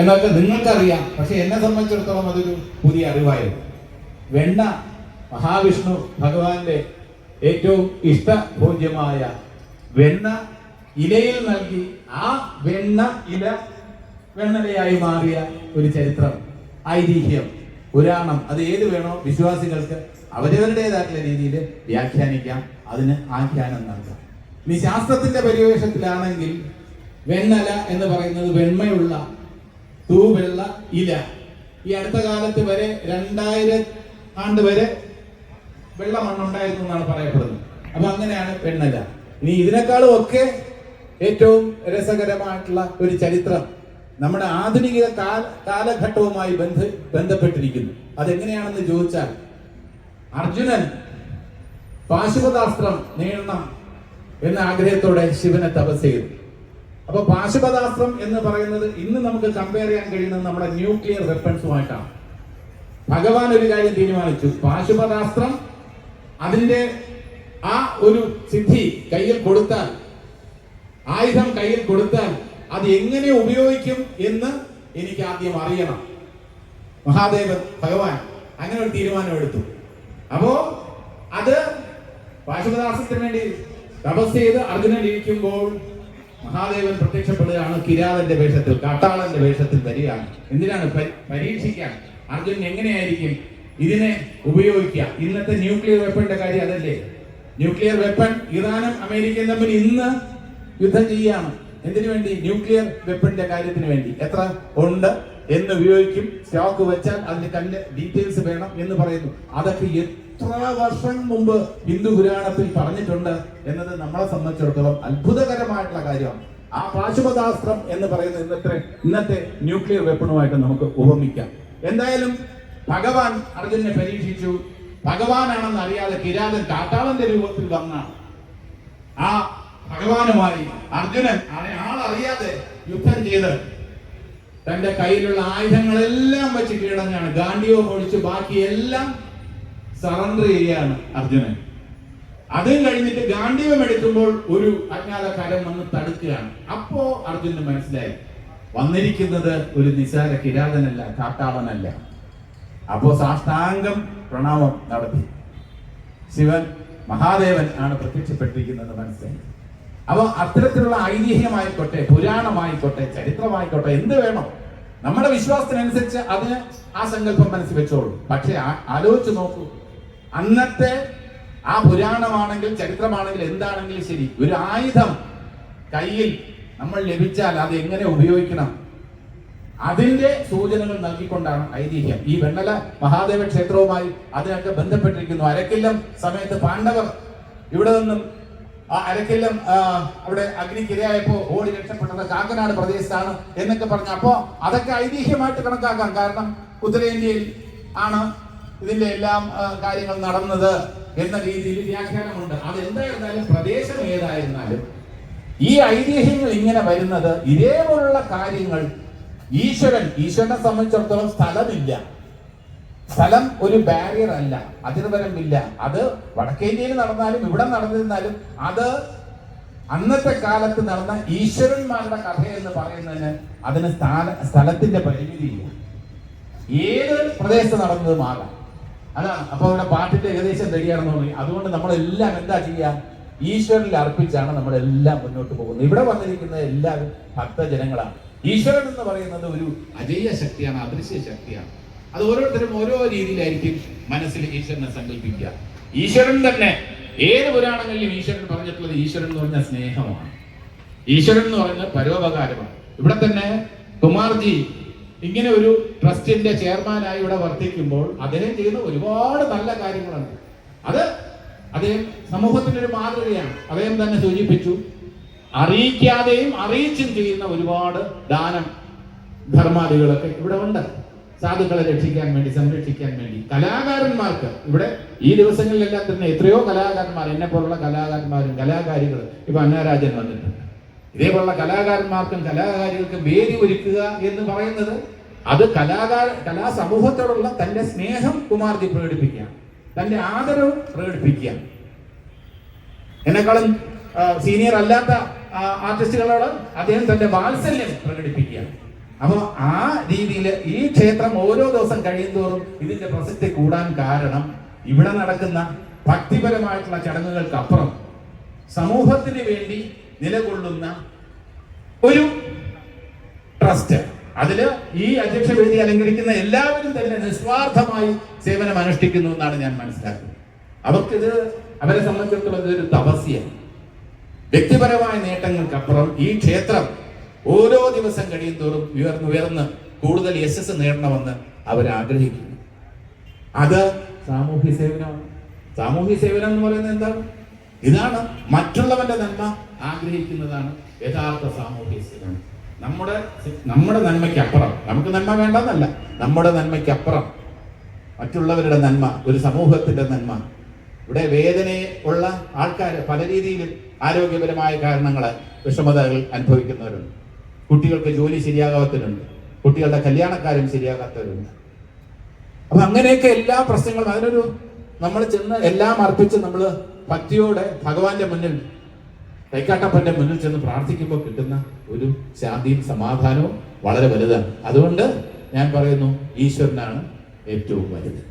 എന്നൊക്കെ നിങ്ങൾക്കറിയാം. പക്ഷെ എന്നെ സംബന്ധിച്ചിടത്തോളം അതൊരു പുതിയ അറിവായിരുന്നു. വെണ്ണ മഹാവിഷ്ണു ഭഗവാന്റെ ഏറ്റവും ഇഷ്ടഭോജ്യമായ വെണ്ണ ഇലയിൽ നൽകി ആ വെണ്ണ ഇല വെണ്ണലയായി മാറിയ ഒരു ചരിത്രം ഐതിഹ്യം പുരാണം അത് ഏത് വേണോ വിശ്വാസികൾക്ക് അവരവരുടേതായിട്ടുള്ള രീതിയിൽ വ്യാഖ്യാനിക്കാം അതിന് ആഖ്യാനം നൽകാം. ഇനി ശാസ്ത്രത്തിന്റെ പരിവേഷത്തിലാണെങ്കിൽ വെണ്ണല എന്ന് പറയുന്നത് വെണ്മയുള്ള തൂവെള്ള ഇല. ഈ അടുത്ത കാലത്ത് വരെ രണ്ടായിരം ആണ്ട് വരെ വെള്ള മണ്ണുണ്ടായിരുന്നു എന്നാണ് പറയപ്പെടുന്നത്. അപ്പൊ അങ്ങനെയാണ് വെണ്ണല. ഇനി ഇതിനേക്കാളും ഒക്കെ ഏറ്റവും രസകരമായിട്ടുള്ള ഒരു ചരിത്രം നമ്മുടെ ആധുനിക കാല കാലഘട്ടവുമായി ബന്ധ ബന്ധപ്പെട്ടിരിക്കുന്നു. അതെങ്ങനെയാണെന്ന് ചോദിച്ചാൽ അർജുനൻ പാശുപതാസ്ത്രം നേടണം എന്ന ആഗ്രഹത്തോടെ ശിവനെ തപസ് ചെയ്തു. അപ്പൊ പാശുപദാസ്ത്രം എന്ന് പറയുന്നത് ഇന്ന് നമുക്ക് കമ്പയർ ചെയ്യാൻ കഴിയുന്നത് നമ്മുടെ ന്യൂക്ലിയർ വെപ്പൺസുമായിട്ടാണ് ഭഗവാൻ ഒരു കാര്യം തീരുമാനിച്ചു. പാശുപദാസ്ത്രം അതിന്റെ ആ ഒരു സിദ്ധി കയ്യിൽ കൊടുത്താൽ ആയുധം കയ്യിൽ കൊടുത്താൽ അത് എങ്ങനെ ഉപയോഗിക്കും എന്ന് എനിക്ക് ആദ്യം അറിയണം. മഹാദേവൻ ഭഗവാൻ അങ്ങനെ ഒരു തീരുമാനം എടുത്തു. അപ്പോ അത് പാശുപദാസ്ത്രത്തിന് വേണ്ടി തപസ് ചെയ്ത് അർജുനൻ ഇരിക്കുമ്പോൾ മഹാദേവൻ പ്രത്യക്ഷപ്പെടുകയാണ് കിരാതന്റെ വേഷത്തിൽ കാട്ടാളന്റെ വേഷത്തിൽ വരികയാണ്. എന്തിനാണ് പരീക്ഷിക്കാൻ? അർജുനൻ എങ്ങനെയായിരിക്കും ഇതിനെ ഉപയോഗിക്കുക? ഇന്നത്തെ ന്യൂക്ലിയർ വെപ്പന്റെ കാര്യം അതല്ലേ? ന്യൂക്ലിയർ വെപ്പൺ ഇറാനും അമേരിക്കയും തമ്മിൽ ഇന്ന് യുദ്ധം ചെയ്യുകയാണ്. എന്തിനു വേണ്ടി? ന്യൂക്ലിയർ വെപ്പന്റെ കാര്യത്തിന് വേണ്ടി. എത്ര? ഉണ്ട്. എന്ന് ഉപയോഗിക്കും. സ്റ്റോക്ക് വെച്ചാൽ അതിന്റെ കല്ല് ഡീറ്റെയിൽസ് വേണം എന്ന് പറയുന്നു. അതൊക്കെ എത്ര വർഷം മുമ്പ് ഹിന്ദു പുരാണത്തിൽ പറഞ്ഞിട്ടുണ്ട് എന്നത് നമ്മളെ സംബന്ധിച്ചിടത്തോളം അത്ഭുതകരമായിട്ടുള്ള കാര്യമാണ്. ആ പാശുപതാസ്ത്രം എന്ന് പറയുന്ന ഇന്നത്തെ ഇന്നത്തെ ന്യൂക്ലിയർ വെപ്പണുമായിട്ട് നമുക്ക് ഉപമിക്കാം എന്തായാലും ഭഗവാൻ അർജുനെ പരീക്ഷിച്ചു. ഭഗവാനാണെന്ന് അറിയാതെ കിരാതൻ കാട്ടാളന്റെ രൂപത്തിൽ വന്ന ആ ഭഗവാനുമായി അർജുനൻ ആളറിയാതെ യുദ്ധം ചെയ്ത് തന്റെ കയ്യിലുള്ള ആയുധങ്ങളെല്ലാം വെച്ച് കീഴടങ്ങാണ്. ഗാന്ധിയോ ഒഴിച്ച് ബാക്കിയെല്ലാം സറണ്ടർ ചെയ്യുകയാണ് അർജുനൻ. അതും കഴിഞ്ഞിട്ട് ഗാന്ധിയം എടുക്കുമ്പോൾ ഒരു അജ്ഞാതക്കാരൻ വന്ന് തടുക്കുകയാണ്. അപ്പോ അർജുനന് മനസ്സിലായി. വന്നിരിക്കുന്നത് ഒരു നിസാര കിരാതനല്ല കാട്ടാളനല്ല. അപ്പോ സാഷ്ടാംഗം പ്രണാമം നടത്തി. ശിവൻ മഹാദേവൻ ആണ് പ്രത്യക്ഷപ്പെട്ടിരിക്കുന്നത് മനസ്സിലായി. അപ്പൊ അത്തരത്തിലുള്ള ഐതിഹ്യമായിക്കോട്ടെ പുരാണമായിക്കോട്ടെ ചരിത്രമായിക്കോട്ടെ എന്ത് വേണം? നമ്മുടെ വിശ്വാസത്തിനനുസരിച്ച് അതിന് ആ സങ്കല്പം മനസ്സിൽ വെച്ചോളൂ. പക്ഷെ ആലോചിച്ച് നോക്കൂ. അന്നത്തെ ആ പുരാണമാണെങ്കിൽ ചരിത്രമാണെങ്കിൽ എന്താണെങ്കിലും ശരി. ഒരു ആയുധം കയ്യിൽ നമ്മൾ ലഭിച്ചാൽ അത് എങ്ങനെ ഉപയോഗിക്കണം? അതിന്റെ സൂചനകൾ നൽകിക്കൊണ്ടാണ് ഐതിഹ്യം. ഈ വെണ്ണല മഹാദേവ ക്ഷേത്രവുമായി അതിനൊക്കെ ബന്ധപ്പെട്ടിരിക്കുന്നു. അരക്കില്ലം സമയത്ത് പാണ്ഡവർ ഇവിടെ നിന്നും ആ അരക്കെല്ലാം അവിടെ അഗ്നിക്കിരയായപ്പോ ഓടി രക്ഷപ്പെട്ടത് കാക്കനാട് പ്രദേശത്താണ് എന്നൊക്കെ പറഞ്ഞു. അപ്പോ അതൊക്കെ ഐതിഹ്യമായിട്ട് കണക്കാക്കാം. കാരണം ഉത്തരേന്ത്യയിൽ ആണ് ഇതിന്റെ എല്ലാം കാര്യങ്ങൾ നടന്നത് എന്ന രീതിയിൽ വ്യാഖ്യാനമുണ്ട് അത് എന്തായിരുന്നാലും പ്രദേശം ഏതായിരുന്നാലും ഈ ഐതിഹ്യങ്ങൾ ഇങ്ങനെ വരുന്നത് ഇതേപോലുള്ള കാര്യങ്ങൾ ഈശ്വരൻ ഈശ്വരനെ സംബന്ധിച്ചിടത്തോളം സ്ഥലമില്ല. സ്ഥലം ഒരു ബാരിയർ അല്ല. അതിന് പരമില്ല അത് വടക്കേന്ത്യയിൽ നടന്നാലും ഇവിടെ നടന്നിരുന്നാലും അത് അന്നത്തെ കാലത്ത് നടന്ന ഈശ്വരന്മാരുടെ കഥ എന്ന് പറയുന്നതിന് അതിന് സ്ഥാന സ്ഥലത്തിന്റെ പരിമിതിയില്ല. ഏത് പ്രദേശത്ത് നടന്നതുമാകാം അതാണ് അപ്പൊ ഇവിടെ പാട്ടിന്റെ ഏകദേശം റെഡിയാണെന്ന് തോന്നി. അതുകൊണ്ട് നമ്മളെല്ലാം എന്താ ചെയ്യുക ഈശ്വരനിൽ അർപ്പിച്ചാണ് നമ്മളെല്ലാം മുന്നോട്ട് പോകുന്നത്. ഇവിടെ വന്നിരിക്കുന്ന എല്ലാവരും ഭക്തജനങ്ങളാണ്. ഈശ്വരൻ എന്ന് പറയുന്നത് ഒരു അജയ്യ ശക്തിയാണ് അദൃശ്യ ശക്തിയാണ് അത് ഓരോരുത്തരും ഓരോ രീതിയിലായിരിക്കും മനസ്സിൽ ഈശ്വരനെ സങ്കല്പിക്കുക. ഈശ്വരൻ തന്നെ. ഏത് പുരാണങ്ങളിലും ഈശ്വരൻ പറഞ്ഞിട്ടുള്ളത് ഈശ്വരൻ എന്ന് പറഞ്ഞ സ്നേഹമാണ്. ഈശ്വരൻ എന്ന് പറയുന്നത് പരോപകാരമാണ്. ഇവിടെ തന്നെ കുമാർജി ഇങ്ങനെ ഒരു ട്രസ്റ്റിന്റെ ചെയർമാനായി ഇവിടെ വർത്തിക്കുമ്പോൾ അദ്ദേഹം ചെയ്യുന്ന ഒരുപാട് നല്ല കാര്യങ്ങളുണ്ട്. അത് അദ്ദേഹം സമൂഹത്തിന് ഒരു മാതൃകയാണ്. അദ്ദേഹം തന്നെ സൂചിപ്പിച്ചു അറിയിക്കാതെയും അറിയിച്ചും ചെയ്യുന്ന ഒരുപാട് ദാനം ധർമാദികളൊക്കെ ഇവിടെ ഉണ്ട്. സാധുക്കളെ രക്ഷിക്കാൻ വേണ്ടി സംരക്ഷിക്കാൻ വേണ്ടി. കലാകാരന്മാർക്ക് ഇവിടെ ഈ ദിവസങ്ങളിലെല്ലാം തന്നെ എത്രയോ കലാകാരന്മാർ എന്നെ പോലുള്ള കലാകാരന്മാരും കലാകാരികളും ഇപ്പൊ അന്നാരാജൻ വന്നിട്ടുണ്ട്. ഇതേപോലുള്ള കലാകാരന്മാർക്കും കലാകാരികൾക്കും വേദി ഒരുക്കുക എന്ന് പറയുന്നത് അത് കലാകാര കലാസമൂഹത്തോടുള്ള തന്റെ സ്നേഹം കുമാർജി പ്രകടിപ്പിക്കുക തന്റെ ആദരവ് പ്രകടിപ്പിക്കുക എന്നെക്കാളും സീനിയർ അല്ലാത്ത ആർട്ടിസ്റ്റുകളോട് അദ്ദേഹം തന്റെ വാത്സല്യം പ്രകടിപ്പിക്കുകയാണ്. അപ്പോൾ ആ രീതിയിൽ ഈ ക്ഷേത്രം ഓരോ ദിവസം കഴിയുന്തോറും ഇതിന്റെ പ്രസക്തി കൂടാൻ കാരണം ഇവിടെ നടക്കുന്ന ഭക്തിപരമായിട്ടുള്ള ചടങ്ങുകൾക്കപ്പുറം സമൂഹത്തിന് വേണ്ടി നിലകൊള്ളുന്ന ഒരു ട്രസ്റ്റ്. അതിൽ ഈ അധ്യക്ഷ വേദി അലങ്കരിക്കുന്ന എല്ലാവരും തന്നെ നിസ്വാർത്ഥമായി സേവനം അനുഷ്ഠിക്കുന്നു എന്നാണ് ഞാൻ മനസ്സിലാക്കുന്നത്. അവർക്കിത് അവരെ സംബന്ധിച്ചിടത്തോളം ഇതൊരു തപസ്യ വ്യക്തിപരമായ നേട്ടങ്ങൾക്കപ്പുറം ഈ ക്ഷേത്രം ഓരോ ദിവസം കഴിയുന്തോറും ഉയർന്നു ഉയർന്ന് കൂടുതൽ യശസ് നേടണമെന്ന് അവർ ആഗ്രഹിക്കുന്നു. അത് സാമൂഹ്യ സേവനമാണ്. സാമൂഹ്യ സേവനം എന്ന് പറയുന്നത് എന്താണ് ഇതാണ് മറ്റുള്ളവന്റെ നന്മ ആഗ്രഹിക്കുന്നതാണ് യഥാർത്ഥ സാമൂഹ്യ സേവനം. നമ്മുടെ നമ്മുടെ നന്മയ്ക്കപ്പുറം. നമുക്ക് നന്മ വേണ്ടെന്നല്ല നമ്മുടെ നന്മയ്ക്കപ്പുറം. മറ്റുള്ളവരുടെ നന്മ ഒരു സമൂഹത്തിന്റെ നന്മ. ഇവിടെ വേദന ഉള്ള ആൾക്കാർ പല രീതിയിലും ആരോഗ്യപരമായ കാരണങ്ങളാൽ വിഷമതകൾ അനുഭവിക്കുന്നവരുണ്ട്. കുട്ടികൾക്ക് ജോലി ശരിയാകാത്തവരുണ്ട്. കുട്ടികളുടെ കല്യാണക്കാരും ശരിയാകാത്തവരുണ്ട്. അപ്പൊ അങ്ങനെയൊക്കെ എല്ലാ പ്രശ്നങ്ങളും അതിനൊരു നമ്മൾ ചെന്ന് എല്ലാം അർപ്പിച്ച് നമ്മൾ ഭക്തിയോടെ ഭഗവാന്റെ മുന്നിൽ കൈക്കാട്ടപ്പന്റെ മുന്നിൽ ചെന്ന് പ്രാർത്ഥിക്കുമ്പോൾ കിട്ടുന്ന ഒരു ശാന്തിയും സമാധാനവും വളരെ വലുതാണ്. അതുകൊണ്ട് ഞാൻ പറയുന്നു ഈശ്വരനാണ് ഏറ്റവും വലുത്.